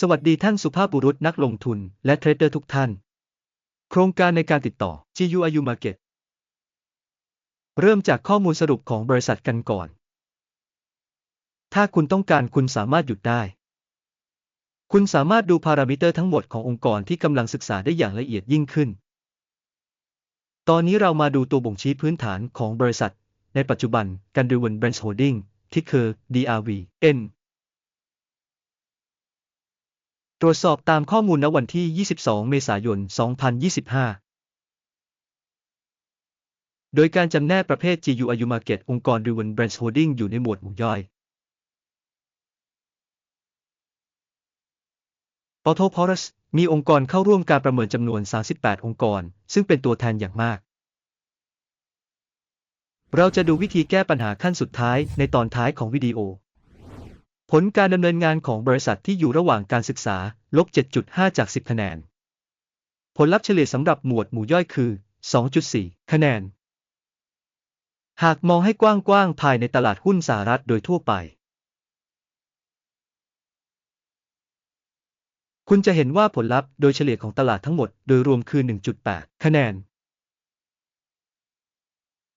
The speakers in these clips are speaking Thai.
สวัสดีท่านสุภาพบุรุษนักลงทุนและเทรดเดอร์ทุกท่าน โครงการในการติดต่อ GUIU Market เริ่มจากข้อมูลสรุปของบริษัทกันก่อน ถ้าคุณต้องการคุณสามารถหยุดได้ คุณสามารถดูพารามิเตอร์ทั้งหมดขององค์กรที่กำลังศึกษาได้อย่างละเอียดยิ่งขึ้น ตอนนี้เรามาดูตัวบ่งชี้พื้นฐานของบริษัท ในปัจจุบันกันดูวันแบรนด์โฮดดิ้งที่คือ DRV N ตรวจสอบตามข้อมูลณวันที่ 22 เมษายน 2025 โดยการจำแนกประเภท GUIU Market องค์กร Driven Brands Holding อยู่ในหมวดหมู่ย่อย p o r t o p o r u s มีองค์กรเข้าร่วมการประเมินจำนวน 38 องค์กร ซึ่งเป็นตัวแทนอย่างมาก เราจะดูวิธีแก้ปัญหาขั้นสุดท้ายในตอนท้ายของวิดีโอ ผลการดำเนินงานของบริษัทที่อยู่ระหว่างการศึกษา ลบ 7.5 จาก 10 คะแนน ผลลัพธ์เฉลี่ยสำหรับหมวดหมู่ย่อยคือ 2.4 คะแนน หากมองให้กว้างๆ ภายในตลาดหุ้นสหรัฐโดยทั่วไป คุณจะเห็นว่าผลลัพธ์โดยเฉลี่ยของตลาดทั้งหมดโดยรวมคือ 1.8 คะแนน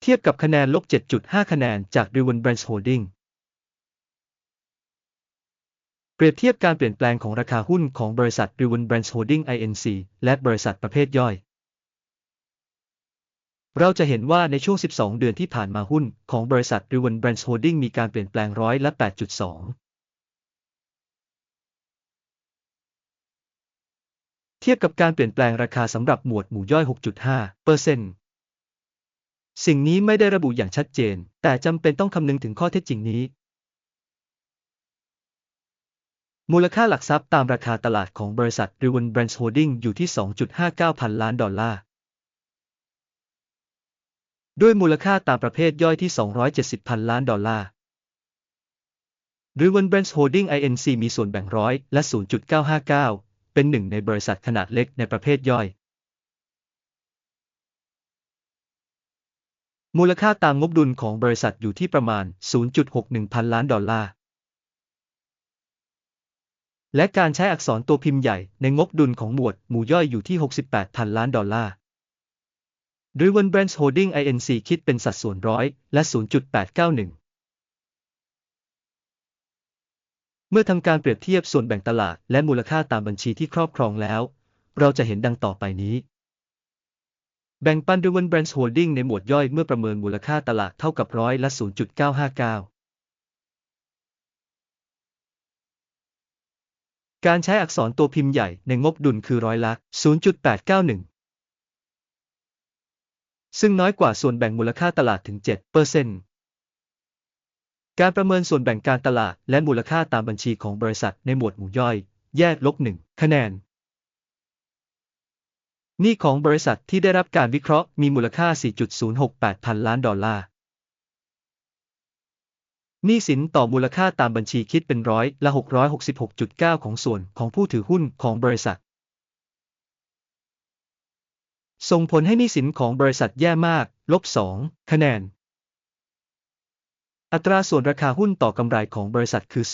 เทียบกับคะแนนลบ 7.5 คะแนนจาก Driven Brands Holding เปรียบเทียบการเปลี่ยนแปลงของราคาหุ้นของบริษัท Driven Brands Holding Inc. และบริษัทประเภทย่อย เราจะเห็นว่าในช่วง 12 เดือนที่ผ่านมาหุ้นของบริษัท Driven Brands Holding มีการเปลี่ยนแปลงร้อยละ 8.2 เทียบกับการเปลี่ยนแปลงราคาสำหรับหมวดหมู่ย่อย 6.5เปอร์เซ็นต์สิ่งนี้ไม่ได้ระบุอย่างชัดเจน แต่จำเป็นต้องคำนึงถึงข้อเท็จจริงนี้ มูลค่าหลักทรัพย์ตามราคาตลาดของบริษัท Riven Brands Holding อยู่ที่ 2.59 พันล้านดอลลาร์ ด้วยมูลค่าตามประเภทย่อยที่ 270 พันล้านดอลลาร์ Riven Brands Holding Inc. มีส่วนแบ่งร้อยและ 0.959 เป็นหนึ่งในบริษัทขนาดเล็กในประเภทย่อย มูลค่าตามงบดุลของบริษัทอยู่ที่ประมาณ 0.61 พันล้านดอลลาร์ และการใช้อักษรตัวพิมพ์ใหญ่ในงบดุลของหมวดหมู่ย่อยอยู่ที่ 68พันล้านดอลลาร์ Driven Brands Holding Inc. คิดเป็นสัดส่วนร้อยและ 0.891 เมื่อทำการเปรียบเทียบส่วนแบ่งตลาดและมูลค่าตามบัญชีที่ครอบครองแล้ว เราจะเห็นดังต่อไปนี้ แบ่งปัน Driven Brands Holding ในหมวดย่อยเมื่อประเมินมูลค่าตลาดเท่ากับร้อยละ 0.959 การใช้อักษรตัวพิมพ์ใหญ่ในงบดุลคือร้อยละ 0.891 ซึ่งน้อยกว่าส่วนแบ่งมูลค่าตลาดถึง 7%เปอร์เซ็นต์การประเมินส่วนแบ่งการตลาดและมูลค่าตามบัญชีของบริษัทในหมวดหมู่ย่อย แยกลบ 1 คะแนน หนี้ของบริษัทที่ได้รับการวิเคราะห์มีมูลค่า 4.068 พันล้านดอลลาร์ หนี้สินต่อมูลค่าตามบัญชีคิดเป็นร้อยละ 666.9 ของส่วนของผู้ถือหุ้นของบริษัท ส่งผลให้หนี้สินของบริษัทแย่มาก ลบ 2 คะแนน อัตราส่วนราคาหุ้นต่อกำไรของบริษัทคือ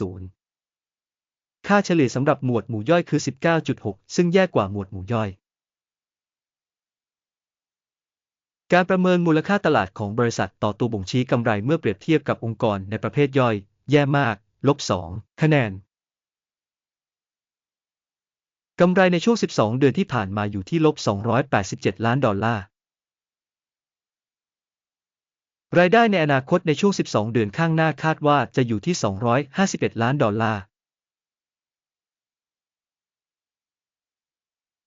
0ค่าเฉลี่ยสำหรับหมวดหมู่ย่อยคือ 19.6 ซึ่งแย่กว่าหมวดหมู่ย่อย การประเมินมูลค่าตลาดของบริษัทต่อตัวบ่งชี้กำไรเมื่อเปรียบเทียบกับองค์กรในประเภทย่อย แย่มาก ลบ 2 คะแนน กำไรในช่วง 12 เดือนที่ผ่านมาอยู่ที่ลบ 287 ล้านดอลลาร์ รายได้ในอนาคตในช่วง 12 เดือนข้างหน้าคาดว่าจะอยู่ที่ 251 ล้านดอลลาร์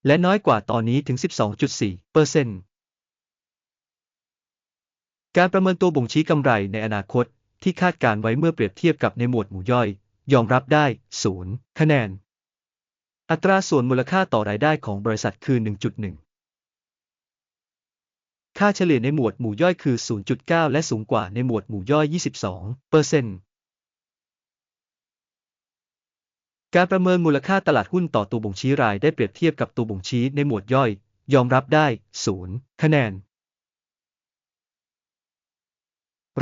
และน้อยกว่าตอนนี้ถึง 12.4เปอร์เซ็นต์ การประเมินตัวบ่งชี้กำไรในอนาคต ที่คาดการไว้เมื่อเปรียบเทียบกับในหมวดหมู่ย่อย ยอมรับได้ 0 คะแนน อัตราส่วนมูลค่าต่อรายได้ของบริษัทคือ 1.1 ค่าเฉลี่ยในหมวดหมู่ย่อยคือ 0.9 และสูงกว่าในหมวดหมู่ย่อย 22เปอร์เซ็นต์การประเมินมูลค่าตลาดหุ้นต่อตัวบ่งชี้รายได้เปรียบเทียบกับตัวบ่งชี้ในหมวดย่อย ยอมรับได้ 0 คะแนน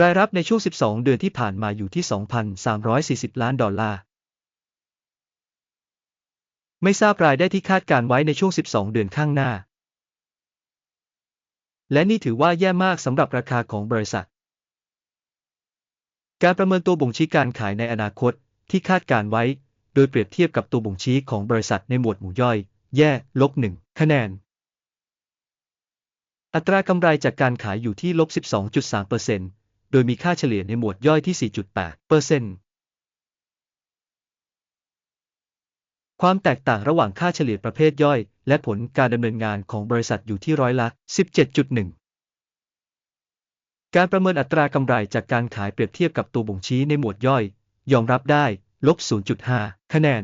รายรับในช่วง 12 เดือนที่ผ่านมาอยู่ที่ 2,340 ล้านดอลลาร์ ไม่ทราบรายได้ที่คาดการไว้ในช่วง 12 เดือนข้างหน้า และนี่ถือว่าแย่มากสำหรับราคาของบริษัท การประเมินตัวบ่งชี้การขายในอนาคตที่คาดการไว้ โดยเปรียบเทียบกับตัวบ่งชี้ของบริษัทในหมวดหมู่ย่อย แย่ลบ1คะแนน อัตรากำไรจากการขายอยู่ที่ลบ 12.3% โดยมีค่าเฉลี่ยในหมวดย่อยที่ 4.8%ความแตกต่างระหว่างค่าเฉลี่ยประเภทย่อย และผลการดำเนินงานของบริษัทอยู่ที่ร้อยละ 17.1 การประเมินอัตรากำไรจากการขายเปรียบเทียบกับตัวบ่งชี้ในหมวดย่อย ยอมรับได้ ลบ 0.5 คะแนน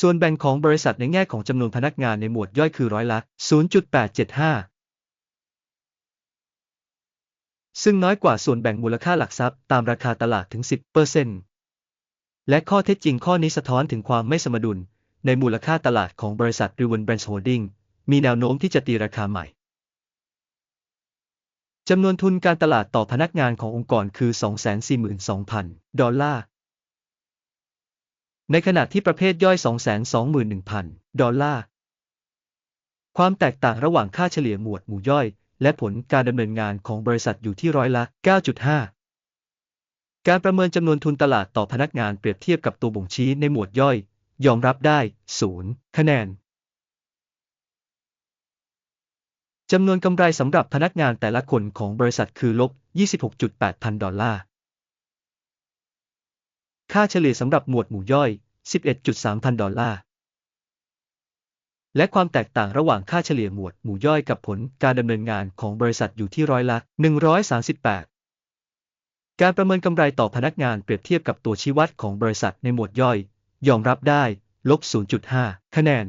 ส่วนแบ่งของบริษัทในแง่ของจำนวนพนักงานในหมวดย่อยคือร้อยละ 0.875 ซึ่งน้อยกว่าส่วนแบ่งมูลค่าหลักทรัพย์ตามราคาตลาดถึง 10%และข้อเท็จจริงข้อนี้สะท้อนถึงความไม่สมดุล ในมูลค่าตลาดของบริษัท r e w e n Brands Holding มีแนวโน้มที่จะตีราคาใหม่ จำนวนทุนการตลาดต่อพนักงานขององค์กรคือ 242,000 ดอลลาร์ ในขณะที่ประเภทย่อย 221,000 ดอลลาร์ ความแตกต่างระหว่างค่าเฉลี่ยหมวดหมู่ย่อย และผลการดำเนินงานของบริษัทอยู่ที่ร้อยละ 9.5 การประเมินจำนวนทุนตลาดต่อพนักงานเปรียบเทียบกับตัวบ่งชี้ในหมวดย่อย ยอมรับได้ 0 คะแนนจำนวนกำไรสำหรับพนักงานแต่ละคนของบริษัทคือลบ 26.8 พันดอลลาร์ ค่าเฉลี่ยสำหรับหมวดหมู่ย่อย 11.3 พันดอลลาร์ และความแตกต่างระหว่างค่าเฉลี่ยหมวดหมู่ย่อยกับผลการดำเนินงานของบริษัทอยู่ที่ร้อยละ 138 การประเมินกำไรต่อพนักงานเปรียบเทียบกับตัวชี้วัดของบริษัทในหมวดย่อย ยอมรับได้ ลบ 0.5 คะแนน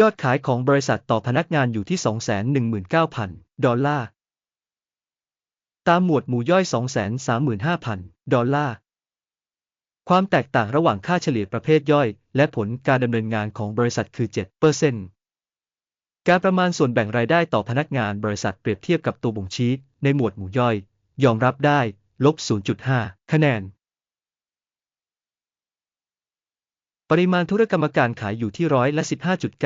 ยอดขายของบริษัทต่อพนักงานอยู่ที่ 219,000 ดอลลาร์ ตามหมวดหมู่ย่อย 235,000 ดอลลาร์ ความแตกต่างระหว่างค่าเฉลี่ยประเภทย่อย และผลการดำเนินงานของบริษัทคือ7%การประมาณส่วนแบ่งรายได้ต่อพนักงานบริษัทเปรียบเทียบกับตัวบ่งชี้ในหมวดหมู่ย่อย ยอมรับได้ ลบ 0.5 คะแนน ปริมาณธุรกรรมการขายอยู่ที่ร้อยละ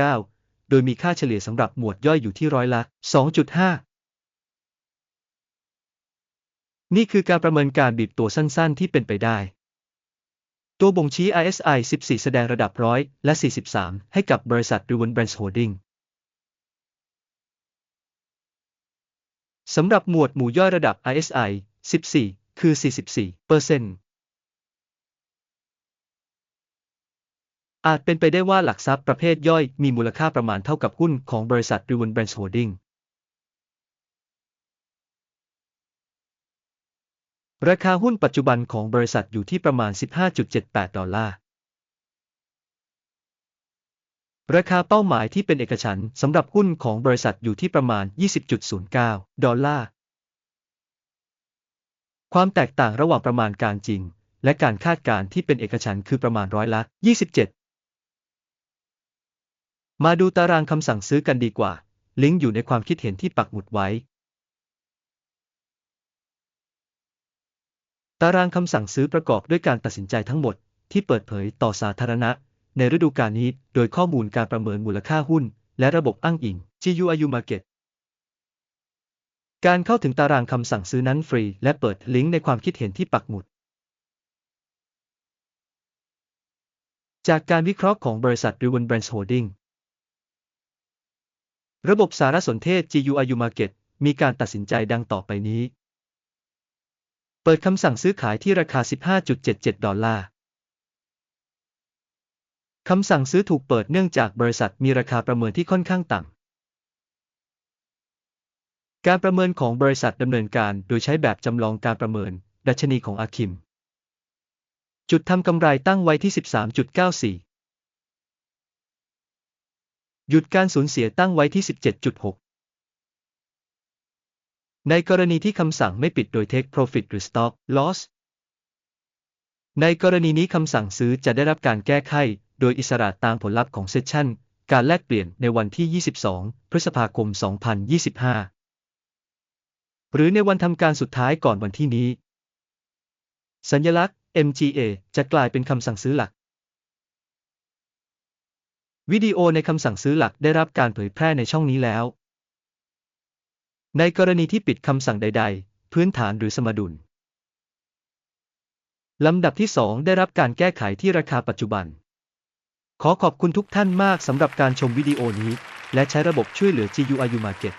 15.9 โดยมีค่าเฉลี่ยสำหรับหมวดย่อยอยู่ที่ร้อยละ 2.5 นี่คือการประเมินการบีบตัวสั้นๆ ที่เป็นไปได้ ตัวบ่งชี้ ISI 14 แสดงระดับร้อยและ 43 ให้กับบริษัท r e w e n Brands Holding สำหรับหมวดหมู่ย่อยระดับ ISI 14 คือ 44เปอร์เซ็นต์อาจเป็นไปได้ว่าหลักทรัพย์ประเภทย่อยมีมูลค่าประมาณเท่ากับหุ้นของบริษัท r e w e n Brands Holding ราคาหุ้นปัจจุบันของบริษัทอยู่ที่ประมาณ 15.78 ดอลลาร์ ราคาเป้าหมายที่เป็นเอกฉันท์สำหรับหุ้นของบริษัทอยู่ที่ประมาณ 20.09 ดอลลาร์ ความแตกต่างระหว่างประมาณการจริง และการคาดการณ์ที่เป็นเอกฉันท์คือประมาณร้อยละ 27 มาดูตารางคำสั่งซื้อกันดีกว่า ลิงก์อยู่ในความคิดเห็นที่ปักหมุดไว้ ตารางคำสั่งซื้อประกอบด้วยการตัดสินใจทั้งหมด ที่เปิดเผยต่อสาธารณะ ในฤดูกาลนี้ โดยข้อมูลการประเมินมูลค่าหุ้น และระบบอ้างอิง GUIU Market การเข้าถึงตารางคำสั่งซื้อนั้นฟรี และเปิดลิงก์ในความคิดเห็นที่ปักหมุด จากการวิเคราะห์ของบริษัท r e w e n Brands Holding ระบบสารสนเทศ GUIU Market มีการตัดสินใจดังต่อไปนี้ ปิดคำสั่งซื้อขายที่ราคา 15.77 ดอลลาร์ คำสั่งซื้อถูกเปิดเนื่องจากบริษัทมีราคาประเมินที่ค่อนข้างต่ำ การประเมินของบริษัทดำเนินการโดยใช้แบบจำลองการประเมิน ดัชนีของอาคิม จุดทำกำไรตั้งไว้ที่ 13.94 หยุดการสูญเสียตั้งไว้ที่ 17.6 ในกรณีที่คำสั่งไม่ปิดโดย Take Profit หรือ Stop Loss ในกรณีนี้คำสั่งซื้อจะได้รับการแก้ไขโดยอิสระตามผลลัพธ์ของเซสชันการแลกเปลี่ยนในวันที่ 22 พฤษภาคม 2025 หรือในวันทำการสุดท้ายก่อนวันที่นี้ สัญลักษณ์ MGA จะกลายเป็นคำสั่งซื้อหลัก วิดีโอในคำสั่งซื้อหลักได้รับการเผยแพร่ในช่องนี้แล้ว ในกรณีที่ปิดคำสั่งใด ๆ พื้นฐานหรือสมดุล ลำดับที่ 2 ได้รับการแก้ไขที่ราคาปัจจุบัน ขอขอบคุณทุกท่านมากสำหรับการชมวิดีโอนี้ และใช้ระบบช่วยเหลือ GUIU Market